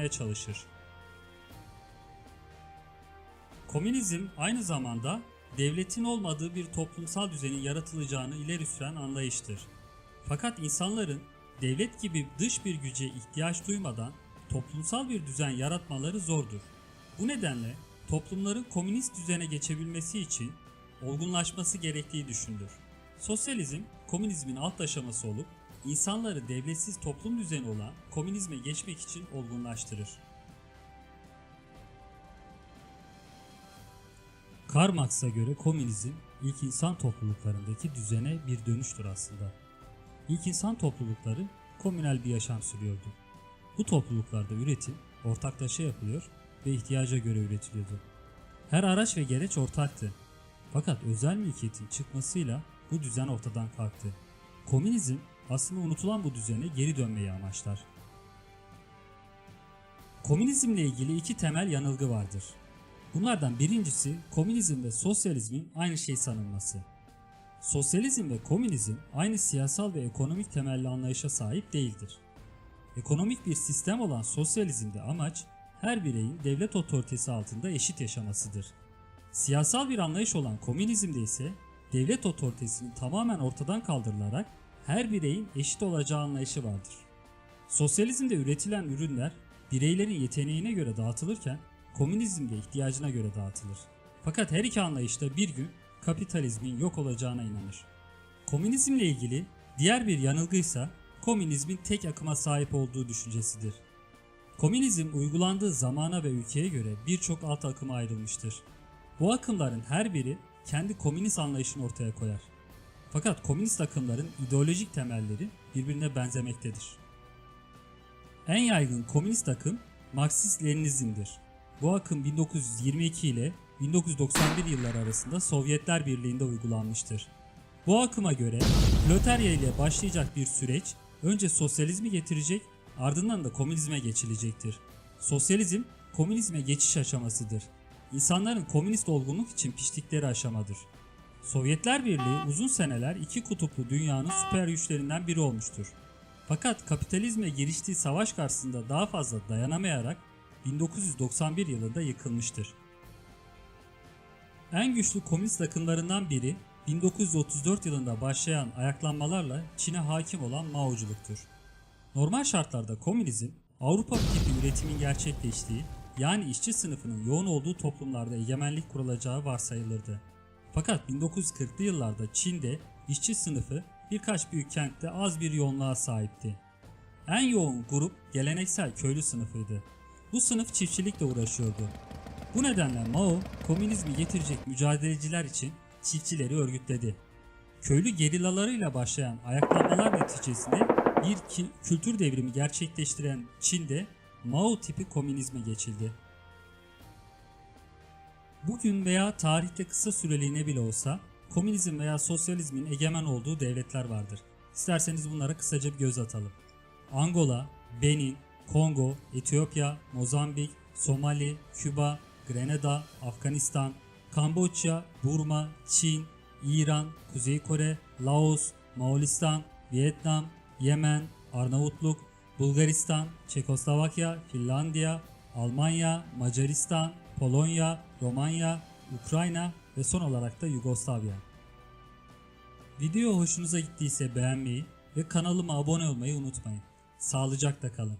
yaratmaya çalışır. Komünizm aynı zamanda devletin olmadığı bir toplumsal düzenin yaratılacağını ileri süren anlayıştır. Fakat insanların devlet gibi dış bir güce ihtiyaç duymadan toplumsal bir düzen yaratmaları zordur. Bu nedenle toplumların komünist düzene geçebilmesi için olgunlaşması gerektiği düşünülür. Sosyalizm, komünizmin alt aşaması olup insanları devletsiz toplum düzeni olan komünizme geçmek için olgunlaştırır. Karl Marx'a göre komünizm ilk insan topluluklarındaki düzene bir dönüştür aslında. İlk insan toplulukları komünel bir yaşam sürüyordu. Bu topluluklarda üretim ortaklaşa yapılıyor ve ihtiyaca göre üretiliyordu. Her araç ve gereç ortaktı. Fakat özel mülkiyetin çıkmasıyla bu düzen ortadan kalktı. Komünizm aslında unutulan bu düzene geri dönmeyi amaçlar. Komünizmle ilgili iki temel yanılgı vardır. Bunlardan birincisi komünizm ve sosyalizmin aynı şey sanılması. Sosyalizm ve komünizm aynı siyasal ve ekonomik temelli anlayışa sahip değildir. Ekonomik bir sistem olan sosyalizmde amaç her bireyin devlet otoritesi altında eşit yaşamasıdır. Siyasal bir anlayış olan komünizmde ise devlet otoritesinin tamamen ortadan kaldırılarak her bireyin eşit olacağı anlayışı vardır. Sosyalizmde üretilen ürünler bireylerin yeteneğine göre dağıtılırken komünizmde ihtiyacına göre dağıtılır. Fakat her iki anlayışta bir gün kapitalizmin yok olacağına inanır. Komünizmle ilgili diğer bir yanılgı ise komünizmin tek akıma sahip olduğu düşüncesidir. Komünizm uygulandığı zamana ve ülkeye göre birçok alt akıma ayrılmıştır. Bu akımların her biri kendi komünist anlayışını ortaya koyar. Fakat komünist akımların ideolojik temelleri birbirine benzemektedir. En yaygın komünist akım Marksist-Leninizmdir. Bu akım 1922 ile 1991 yılları arasında Sovyetler Birliği'nde uygulanmıştır. Bu akıma göre Plöterya ile başlayacak bir süreç önce sosyalizmi getirecek ardından da komünizme geçilecektir. Sosyalizm komünizme geçiş aşamasıdır. İnsanların komünist olgunluk için piştikleri aşamadır. Sovyetler Birliği uzun seneler iki kutuplu dünyanın süper güçlerinden biri olmuştur. Fakat kapitalizme giriştiği savaş karşısında daha fazla dayanamayarak 1991 yılında yıkılmıştır. En güçlü komünist akımlarından biri 1934 yılında başlayan ayaklanmalarla Çin'e hakim olan Maoculuktur. Normal şartlarda komünizm Avrupa tipi üretimin gerçekleştiği yani işçi sınıfının yoğun olduğu toplumlarda egemenlik kurulacağı varsayılırdı. Fakat 1940'lı yıllarda Çin'de işçi sınıfı birkaç büyük kentte az bir yoğunluğa sahipti. En yoğun grup geleneksel köylü sınıfıydı. Bu sınıf çiftçilikle uğraşıyordu. Bu nedenle Mao komünizmi getirecek mücadeleciler için çiftçileri örgütledi. Köylü gerillalarıyla başlayan ayaklanmalar neticesinde bir kültür devrimi gerçekleştiren Çin'de Mao tipi komünizme geçildi. Bugün veya tarihte kısa süreliğine bile olsa komünizm veya sosyalizmin egemen olduğu devletler vardır. İsterseniz bunlara kısaca bir göz atalım. Angola, Benin, Kongo, Etiyopya, Mozambik, Somali, Küba, Grenada, Afganistan, Kamboçya, Burma, Çin, İran, Kuzey Kore, Laos, Moğolistan, Vietnam, Yemen, Arnavutluk, Bulgaristan, Çekoslovakya, Finlandiya, Almanya, Macaristan, Polonya, Romanya, Ukrayna ve son olarak da Yugoslavya. Video hoşunuza gittiyse beğenmeyi ve kanalıma abone olmayı unutmayın. Sağlıcakla kalın.